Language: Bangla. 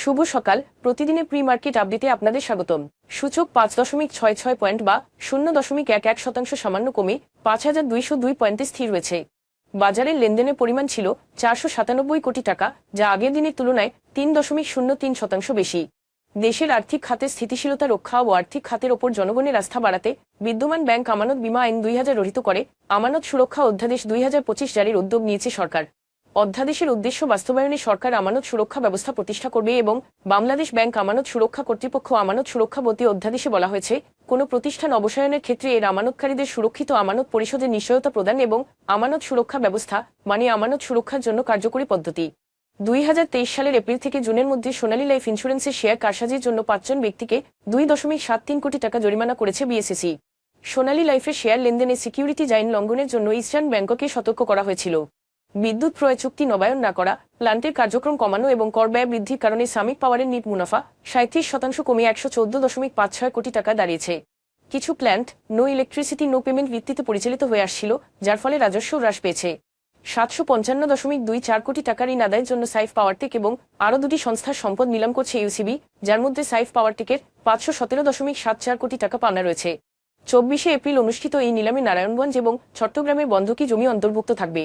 শুভ সকাল। প্রতিদিনের প্রি মার্কেট আপডেটে আপনাদের স্বাগতম। সূচক পাঁচ দশমিক ছয় ছয় পয়েন্ট বা শূন্য দশমিক এক এক শতাংশ সামান্য কমে পাঁচ হাজার দুইশো দুই পয়েন্টে স্থির রয়েছে। বাজারের লেনদেনের পরিমাণ ছিল চারশো সাতানব্বই কোটি টাকা, যা আগের দিনের তুলনায় তিন দশমিক শূন্য তিন শতাংশ বেশি। দেশের আর্থিক খাতের স্থিতিশীলতা রক্ষা ও আর্থিক খাতের ওপর জনগণের আস্থা বাড়াতে বিদ্যমান ব্যাংক আমানত বিমা আইন দুই হাজার রহিত করে। আমানত সুরক্ষা অধ্যাদেশ দুই হাজার পঁচিশ জারির উদ্যোগ নিয়েছে সরকার। অধ্যাদেশের উদ্দেশ্য বাস্তবায়নে সরকার আমানত সুরক্ষা ব্যবস্থা প্রতিষ্ঠা করবে এবং বাংলাদেশ ব্যাংক আমানত সুরক্ষা কর্তৃপক্ষ আমানত সুরক্ষা বলতে অধ্যাদেশে বলা হয়েছে, কোনো প্রতিষ্ঠান অবসায়নের ক্ষেত্রে এর আমানতকারীদের সুরক্ষিত আমানত পরিশোধের নিশ্চয়তা প্রদান এবং আমানত সুরক্ষা ব্যবস্থা মানে আমানত সুরক্ষার জন্য কার্যকরী পদ্ধতি। দুই হাজার তেইশ সালের এপ্রিল থেকে জুনের মধ্যে সোনালী লাইফ ইন্স্যুরেন্সের শেয়ার কারসাজির জন্য পাঁচজন ব্যক্তিকে দুই দশমিক সাত তিন কোটি টাকা জরিমানা করেছে বিএসএসি সোনালী লাইফের শেয়ার লেনদেনে সিকিউরিটি জাইন লঙ্ঘনের জন্য ইস্টার্ন ব্যাংককে সতর্ক করা হয়েছিল। বিদ্যুৎ ক্রয় চুক্তি নবায়ন না করা, প্লান্টের কার্যক্রম কমানো এবং কর ব্যয় বৃদ্ধির কারণে সামিক পাওয়ারের নিট মুনাফা সাঁত্রিশ শতাংশ কমে একশো চোদ্দ দশমিক পাঁচ ছয় কোটি টাকা দাঁড়িয়েছে। কিছু plant no electricity, no payment ভিত্তিতে পরিচালিত হয়ে আসছিল, যার ফলে রাজস্ব হ্রাস পেয়েছে। সাতশো পঞ্চান্ন দশমিক দুই চার কোটি টাকার ঋণ আদায়ের জন্য সাইফ পাওয়ারটেক এবং আরও দুটি সংস্থার সম্পদ নিলাম করছে ইউসিবি, যার মধ্যে সাইফ পাওয়ারটেকের পাঁচশো সতেরো দশমিক সাত চার কোটি টাকা পাওনা রয়েছে। চব্বিশে এপ্রিল অনুষ্ঠিত এই নিলামে নারায়ণগঞ্জ এবং চট্টগ্রামের বন্ধকি জমি অন্তর্ভুক্ত থাকবে।